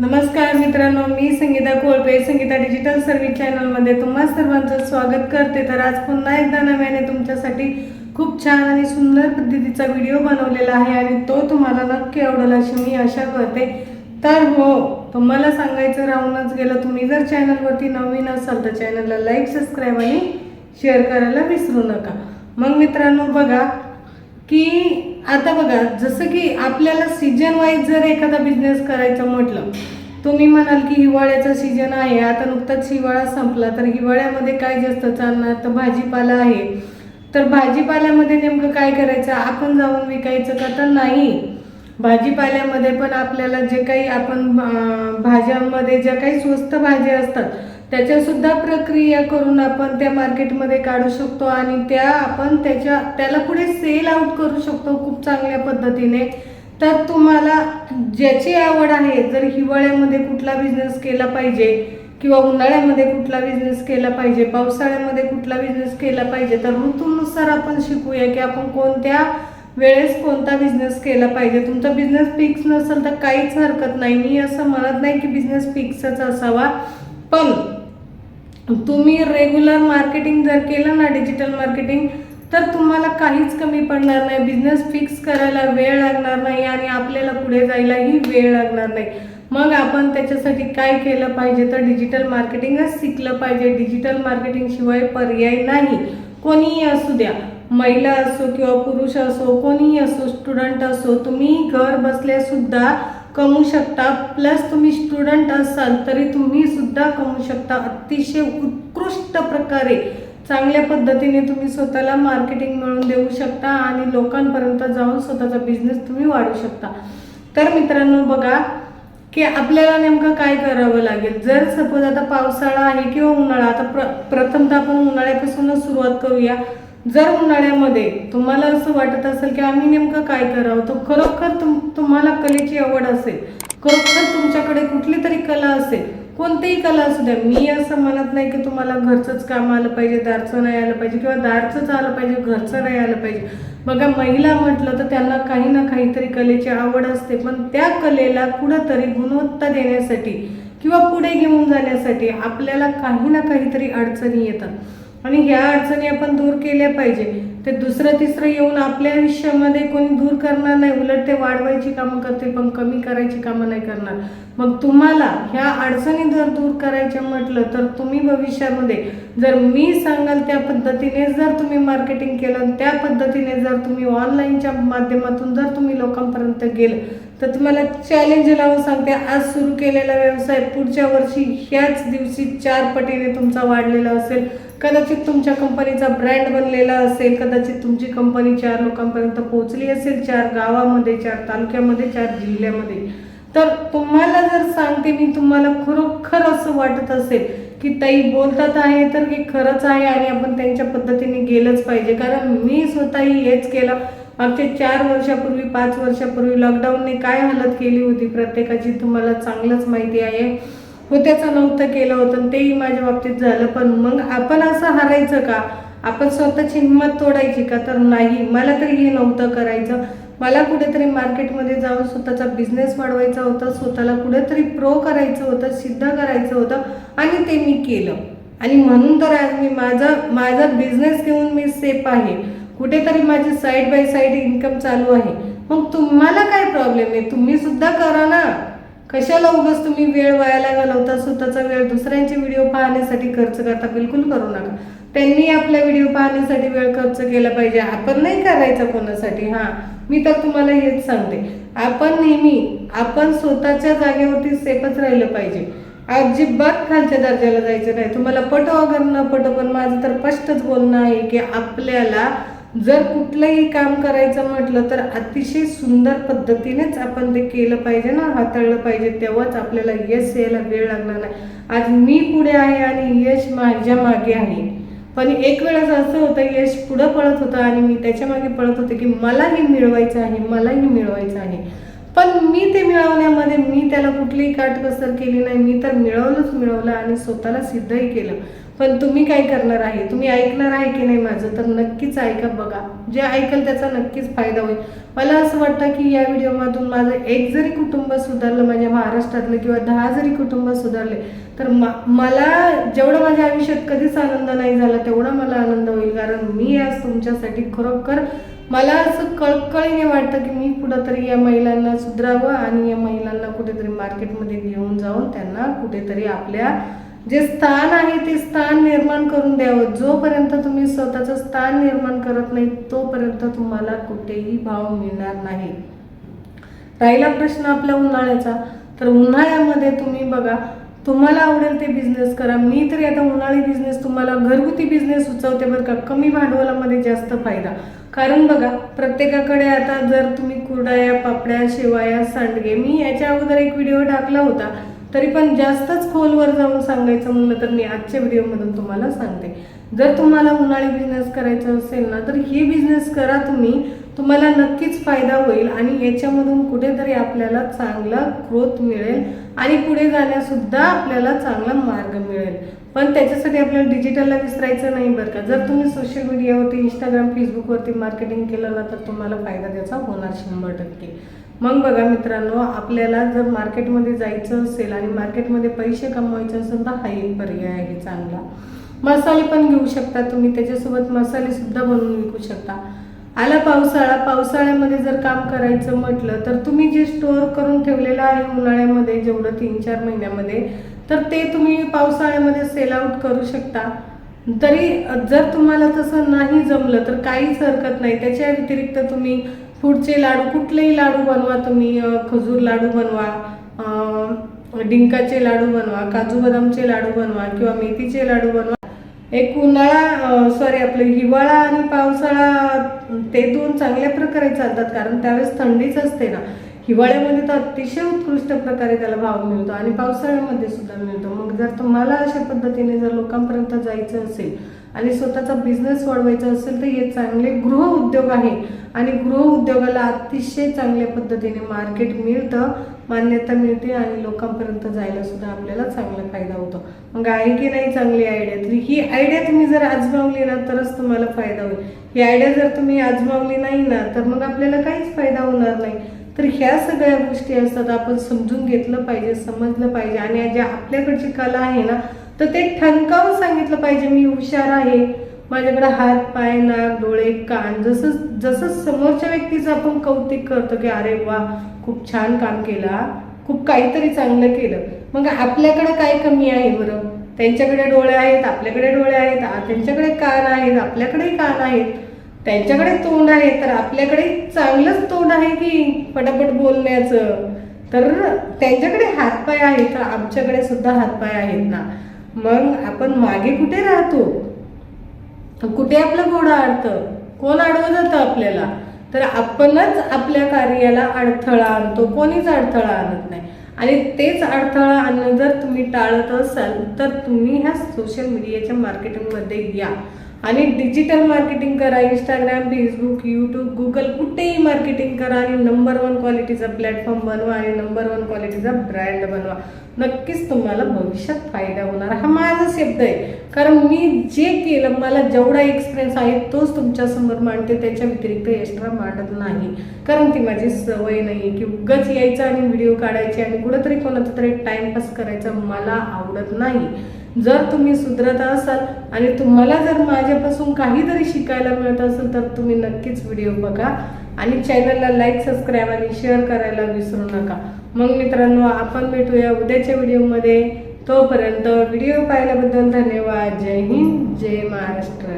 नमस्कार मित्रांनो मी संगीता कोळपे संगीता डिजिटल सर्व्हिस चॅनलमध्ये तुम्हा सर्वांचं स्वागत करते. तर आज पुन्हा एकदा नव्याने तुमच्यासाठी खूप छान आणि सुंदर पद्धतीचा व्हिडिओ बनवलेला आहे आणि तो तुम्हाला नक्की आवडेल अशी मी आशा करते. तर हो तुम्हाला सांगायचं राहूनच गेलं तुम्ही जर चॅनलवरती नवीन असाल तर चॅनलला लाईक सबस्क्राईब आणि शेअर करायला विसरू नका. मग मित्रांनो बघा की आता बघा जसं की आपल्याला सीजन वाईज जर एखादा बिझनेस करायचा म्हटलं तुम्ही म्हणाल की हिवाळ्याचा सीजन आहे आता नुकताच हिवाळा संपला तर हिवाळ्यामध्ये काय जास्त चालणार? तर भाजीपाला आहे. तर भाजीपाल्यामध्ये नेमकं काय करायचं? आपण जाऊन विकायचं का? तर नाही. भाजीपाल्यामध्ये पण आपल्याला जे काही आपण भाज्यांमध्ये ज्या काही स्वस्त भाज्या असतात त्याच्यासुद्धा प्रक्रिया करून आपण त्या मार्केटमध्ये काढू शकतो आणि त्या आपण त्याच्या त्याला पुढे सेल आउट करू शकतो खूप चांगल्या पद्धतीने. तर तुम्हाला ज्याची आवड आहे जर हिवाळ्यामध्ये कुठला बिझनेस केला पाहिजे किंवा उन्हाळ्यामध्ये कुठला बिझनेस केला पाहिजे पावसाळ्यामध्ये कुठला बिझनेस केला पाहिजे तर ऋतूनुसार आपण शिकूया की आपण कोणत्या वेळेस कोणता बिझनेस केला पाहिजे. तुमचा बिझनेस फिक्स नसेल तर काहीच हरकत नाही. मी असं म्हणत नाही की बिझनेस फिक्सच असावा. पण तुम्ही रेग्युलर मार्केटिंग जर केलं ना डिजिटल मार्केटिंग तर तुम्हाला काहीच कमी पडणार नाही. बिझनेस फिक्स करायला वेळ लागणार नाही आणि आपल्याला पुढे जायलाही वेळ लागणार नाही. मग आपण त्याच्यासाठी काय केलं पाहिजे? तर डिजिटल मार्केटिंगच शिकलं पाहिजे. डिजिटल मार्केटिंगशिवाय पर्याय नाही. कोणीही असू द्या. महिला असो किंवा पुरुष असो कोणीही असो स्टुडंट असो तुम्ही घर बसल्यासुद्धा कमवू शकता. प्लस तुम्ही स्टुडंट असाल तरी तुम्ही सुद्धा कमवू शकता. अतिशय उत्कृष्ट प्रकारे चांगल्या पद्धतीने तुम्ही स्वतःला मार्केटिंग मिळवून देऊ शकता आणि लोकांपर्यंत जाऊन स्वतःचा बिझनेस तुम्ही वाढवू शकता. तर मित्रांनो बघा की आपल्याला नेमकं काय करावं लागेल? जर सपोज आता पावसाळा आहे किंवा उन्हाळा आता प्र प्रथमतः आपण उन्हाळ्यापासूनच सुरुवात करूया. जर उन्हाळ्यामध्ये तुम्हाला असं वाटत असेल की आम्ही नेमकं काय करावं तर खरोखर तुम तुम्हाला कलेची आवड असेल खरोखर तुमच्याकडे कुठली तरी कला असेल कोणतीही कला असू द्या मी असं म्हणत नाही की तुम्हाला घरचंच काम आलं पाहिजे दारचं नाही आलं पाहिजे किंवा दारचंच आलं पाहिजे घरचं नाही आलं पाहिजे. बघा महिला म्हटलं तर त्यांना काही ना काहीतरी कलेची आवड असते पण त्या कलेला कुठंतरी गुणवत्ता देण्यासाठी किंवा पुढे घेऊन जाण्यासाठी आपल्याला काही ना काहीतरी अडचणी येतात. आणि ह्या अडचणी आपण दूर केल्या पाहिजे. ते दुसरं तिसरं येऊन आपल्या आयुष्यामध्ये कोणी दूर करणार नाही. उलट ते वाढवायची कामं करते पण कमी करायची कामं नाही करणार. मग तुम्हाला ह्या अडचणी जर दूर करायच्या म्हटलं तर तुम्ही भविष्यामध्ये जर मी सांगाल त्या पद्धतीने जर तुम्ही मार्केटिंग केलं त्या पद्धतीने जर तुम्ही ऑनलाईनच्या माध्यमातून जर तुम्ही लोकांपर्यंत गेलं तर तुम्हाला चॅलेंज लावून सांगते आज सुरू केलेला व्यवसाय पुढच्या वर्षी ह्याच दिवशी चार पटीने तुमचा वाढलेला असेल. कदाचित तुमच्या कंपनीचा ब्रँड बनलेला असेल कदाचित तुमची कंपनी चार लोकांपर्यंत पोहोचली असेल चार गावामध्ये चार तालुक्यामध्ये चार जिल्ह्यामध्ये. तर तुम्हाला जर सांगते मी तुम्हाला खरोखर असं वाटत असेल की ताई बोलतात आहे तर हे खरंच आहे आणि आपण त्यांच्या पद्धतीने गेलंच पाहिजे. कारण मी स्वतःही हेच केलं. मागच्या चार वर्षापूर्वी पाच वर्षापूर्वी लॉकडाऊनने काय हालत केली होती प्रत्येकाची तुम्हाला चांगलंच माहिती आहे. होत्याचं नव्हतं केलं होतं आणि तेही माझ्या बाबतीत झालं. पण मग आपण असं हरायचं का? आपण स्वतःची हिंमत तोडायची का? तर नाही. मला तरी हे नव्हतं करायचं. मला कुठेतरी मार्केटमध्ये जाऊन स्वतःचा बिझनेस वाढवायचा होता. स्वतःला कुठेतरी प्रो करायचं होतं सिद्ध करायचं होतं आणि ते मी केलं. आणि म्हणून तर आज मी माझा माझा बिझनेस घेऊन मी सेफ आहे. कुठेतरी माझी साईड बाय साईड इन्कम चालू आहे. मग तुम्हाला काय प्रॉब्लेम आहे? तुम्ही सुद्धा करा ना. कशाला उगाच तुम्ही वेळ वायाला घालवता? स्वतःचा वेळ दुसऱ्यांचे व्हिडिओ पाहण्यासाठी खर्च करता. बिलकुल करू नका. त्यांनी आपल्या व्हिडिओ पाहण्यासाठी वेळ खर्च केला पाहिजे. आपण नाही करायचा कोणासाठी. हां मी तर तुम्हाला हेच सांगते. आपण नेहमी आपण स्वतःच्या जागेवरती सेफच राहिलं पाहिजे. अजिबात खालच्या दर्जाला जायचं नाही. तुम्हाला पटो अगर न पटो पण माझं तर स्पष्टच बोलणं आहे की आपल्याला जर कुठलंही काम करायचं म्हटलं तर अतिशय सुंदर पद्धतीनेच आपण ते केलं पाहिजे ना हाताळलं पाहिजे तेव्हाच आपल्याला यश यायला वेळ लागणार नाही. आज मी पुढे आहे आणि यश माझ्या मागे आहे. पण एक वेळेस असं होतं यश पुढं पळत होतं आणि मी त्याच्यामागे पळत होते की मलाही मिळवायचं आहे मलाही मिळवायचं आहे. पण मी ते मिळवण्यामध्ये मी त्याला कुठलीही काटकसर केली नाही. मी तर मिळवलंच मिळवलं आणि स्वतःला सिद्धही केलं. पण तुम्ही काय करणार आहे? तुम्ही ऐकणार आहे की नाही माझं? तर नक्कीच ऐका बघा. जे ऐकल त्याचा नक्कीच फायदा होईल. मला असं वाटतं की या व्हिडिओमधून माझं एक जरी कुटुंब सुधारलं माझ्या महाराष्ट्रातलं किंवा दहा जरी कुटुंब सुधारले तर मा मला जेवढं माझ्या आयुष्यात कधीच आनंद नाही झाला तेवढा मला आनंद होईल. कारण मी आज तुमच्यासाठी खरोखर मला असं कळकळीने वाटतं की मी कुठंतरी या महिलांना सुधरावं आणि या महिलांना कुठेतरी मार्केटमध्ये घेऊन जाऊन त्यांना कुठेतरी आपल्या जे स्थान आहे ते स्थान निर्माण करून द्यावं. जोपर्यंत तुम्ही स्वतःचं स्थान निर्माण करत नाही तोपर्यंत तुम्हाला कुठेही भाव मिळणार नाही. राहिला प्रश्न आपल्या उन्हाळ्याचा. तर उन्हाळ्यामध्ये तुम्ही बघा तुम्हाला आवडेल ते बिझनेस करा. मी तरी आता उन्हाळी बिझनेस तुम्हाला घरगुती बिझनेस सुचवते बरं का. कमी भांडवलामध्ये जास्त फायदा. कारण बघा प्रत्येकाकडे आता जर तुम्ही कुरडाया पापड्या शेवाया सांडगे मी याच्या अगोदर एक व्हिडिओ टाकला होता. तरी पण जास्तच खोलवर जाऊन सांगायचं म्हणलं तर मी आजच्या व्हिडिओमधून तुम्हाला सांगते. जर तुम्हाला उन्हाळी बिझनेस करायचा असेल ना तर ही बिझनेस करा तुम्ही. तुम्हाला नक्कीच फायदा होईल आणि याच्यामधून कुठेतरी आपल्याला चांगला ग्रोथ मिळेल आणि पुढे जाण्यासुद्धा आपल्याला चांगला मार्ग मिळेल. पण त्याच्यासाठी आपल्याला डिजिटलला विसरायचं नाही बरं का. जर तुम्ही सोशल मीडियावरती इंस्टाग्राम फेसबुकवरती मार्केटिंग केलं ना तर तुम्हाला फायदा त्याचा होणार शंभर टक्के. मग बघा मित्रांनो आपल्याला जर मार्केटमध्ये जायचं असेल आणि मार्केटमध्ये पैसे कमवायचे असेल तर हा एक पर्याय आहे चांगला. मसाले पण घेऊ शकता तुम्ही त्याच्यासोबत मसाले सुद्धा बनवून विकू शकता. आला पावसाळा पावसाळ्यामध्ये जर काम करायचं म्हटलं तर तुम्ही जे स्टोअर करून ठेवलेलं आहे उन्हाळ्यामध्ये जेवढं तीन चार महिन्यामध्ये तर ते तुम्ही पावसाळ्यामध्ये सेल आउट करू शकता. तरी जर तुम्हाला तसं नाही जमलं तर काहीच हरकत नाही. त्याच्या व्यतिरिक्त तुम्ही फूडचे लाडू कुठलेही लाडू बनवा तुम्ही खजूर लाडू बनवा डिंकाचे लाडू बनवा काजू बदामचे लाडू बनवा किंवा मेथीचे लाडू बनवा. एक उन्हाळा सॉरी आपले हिवाळा आणि पावसाळा ते दोन चांगल्या प्रकारे चालतात कारण त्यावेळेस थंडीच असते ना. हिवाळ्यामध्ये तर अतिशय उत्कृष्ट प्रकारे त्याला भाव मिळतो आणि पावसाळ्यामध्ये सुद्धा मिळतो. मग जर तुम्हाला अशा पद्धतीने जर लोकांपर्यंत जायचं असेल आणि स्वतःचा बिझनेस वाढवायचा असेल तर हे चांगले गृह उद्योग आहे. आणि गृह उद्योगाला अतिशय चांगल्या पद्धतीने मार्केट मिळतं मान्यता मिळते आणि लोकांपर्यंत जायला सुद्धा आपल्याला चांगला फायदा होतो. मग आहे की नाही चांगली आयडिया तरी ही आयडिया तुम्ही जर आजमावली ना तरच तुम्हाला फायदा होईल. ही आयडिया जर तुम्ही आजमावली नाही ना तर मग आपल्याला काहीच फायदा होणार नाही. तर ह्या सगळ्या गोष्टी असतात आपण समजून घेतलं पाहिजे समजलं पाहिजे. आणि ज्या आपल्याकडची कला आहे ना तर ते ठणकावून सांगितलं पाहिजे मी हुशार आहे. माझ्याकडे हात पाय नाक डोळे कान. जसं जसं समोरच्या व्यक्तीचं आपण कौतिक करतो की अरे वा खूप छान काम केला खूप काहीतरी चांगलं केलं. मग आपल्याकडे काय कमी आहे बरं? त्यांच्याकडे डोळे आहेत आपल्याकडे डोळे आहेत त्यांच्याकडे कान आहेत आपल्याकडेही कान आहेत. त्यांच्याकडे तोंड आहे तर आपल्याकडे चांगलंच तोंड आहे की पटापट बोलण्याचं? तर त्यांच्याकडे हातपाय आहेत तर आमच्याकडे सुद्धा हातपाय आहेत ना. मग आपण मागे कुठे राहतो? कुठे आपलं घोडं अडतं कोण अडवं जातं आपल्याला? तर आपणच आपल्या कार्याला अडथळा आणतो. कोणीच अडथळा आणत नाही. आणि तेच अडथळा आणणं जर तुम्ही टाळत असाल तर तुम्ही ह्या सोशल मीडियाच्या मार्केटिंगमध्ये या. आणि डिजिटल मार्केटिंग करा इंस्टाग्राम फेसबुक यूट्यूब गुगल कुठेही मार्केटिंग करा आणि नंबर वन क्वालिटीचा प्लॅटफॉर्म बनवा आणि नंबर वन क्वालिटीचा ब्रँड बनवा. नक्कीच तुम्हाला भविष्यात फायदा होणार. हा माझा शब्द आहे. कारण मी जे केलं मला जेवढा एक्सपिरियन्स आहे तोच तुमच्यासमोर मांडते. त्याच्या व्यतिरिक्त एक्स्ट्रा मांडत नाही. कारण ती माझी सवय नाही की उगच यायचं आणि व्हिडिओ काढायचे आणि कुठंतरी कोणाचा तरी टाइमपास करायचा मला आवडत नाही. जर तुम्ही सुधरत असाल आणि तुम्हाला जर माझ्यापासून काहीतरी शिकायला मिळत असेल तर तुम्ही नक्कीच व्हिडिओ बघा आणि चॅनलला लाईक सबस्क्राईब आणि शेअर करायला विसरू नका. मग मित्रांनो आपण भेटूया उद्याच्या व्हिडिओमध्ये तोपर्यंत व्हिडिओ पाहिल्याबद्दल धन्यवाद. जय हिंद जय महाराष्ट्र.